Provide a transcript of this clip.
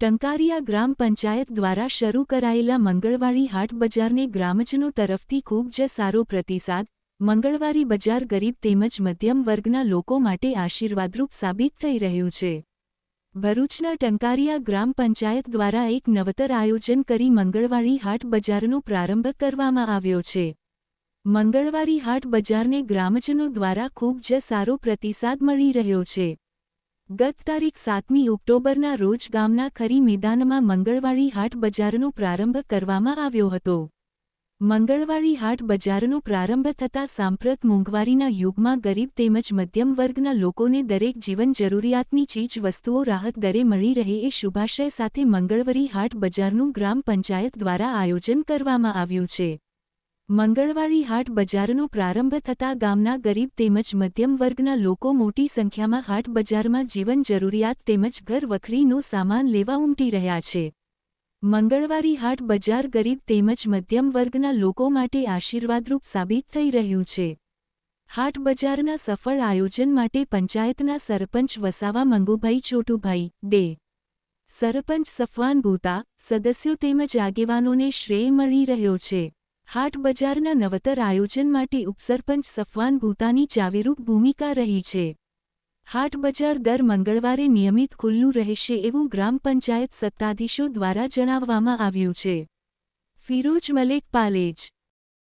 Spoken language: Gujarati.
ટંકારિયા ગ્રામ પંચાયત દ્વારા શરૂ કરાયેલા મંગળવારી હાટ બજારને ગ્રામજનો તરફથી ખૂબ જ સારો પ્રતિસાદ, મંગળવારી બજાર ગરીબ તેમજ મધ્યમ વર્ગના લોકો માટે આશીર્વાદરૂપ સાબિત થઈ રહ્યું છે. ભરૂચના ટંકારિયા ગ્રામ પંચાયત દ્વારા એક નવતર આયોજન કરી મંગળવારી હાટ બજારનો પ્રારંભ કરવામાં આવ્યો છે. મંગળવારી હાટ બજારને ગ્રામજનો દ્વારા ખૂબ જ સારો પ્રતિસાદ મળી રહ્યો છે. ગત તારીખ સાતમી ઓક્ટોબરના રોજ ગામના ખરી મેદાનમાં મંગળવાળી હાટ બજારનો પ્રારંભ કરવામાં આવ્યો હતો. મંગળવારી હાટ બજારનો પ્રારંભ થતાં સાંપ્રત મોંઘવારીના યુગમાં ગરીબ તેમજ મધ્યમ વર્ગના લોકોને દરેક જીવન જરૂરિયાતની ચીજ વસ્તુઓ રાહત દરે મળી રહે એ શુભાશય સાથે મંગળવારી હાટ બજારનું ગ્રામ પંચાયત દ્વારા આયોજન કરવામાં આવ્યું છે. મંગળવારી હાટ બજારનો પ્રારંભ થતાં ગામના ગરીબ તેમજ મધ્યમ વર્ગના લોકો મોટી સંખ્યામાં હાટ બજારમાં જીવન જરૂરિયાત તેમજ ઘર વખરીનો સામાન લેવા ઉમટી રહ્યા છે. મંગળવારી હાટ બજાર ગરીબ તેમજ મધ્યમ વર્ગના લોકો માટે આશીર્વાદરૂપ સાબિત થઈ રહ્યું છે. હાટ બજારના સફળ આયોજન માટે પંચાયતના સરપંચ વસાવા મંગુભાઈ છોટુભાઈ ડે સરપંચ સફવાન ભૂતા, સદસ્યો તેમજ આગેવાનોને શ્રેય મળી રહ્યો છે. હાટ બજારના નવતર આયોજન માટે ઉપસરપંચ સફવાન ભૂતાની ચાવીરૂપ ભૂમિકા રહી છે. હાટ બજાર દર મંગળવારે નિયમિત ખુલ્લું રહેશે એવું ગ્રામ પંચાયત સત્તાધીશો દ્વારા જણાવવામાં આવ્યું છે. ફિરોજ મલેક પાલેજ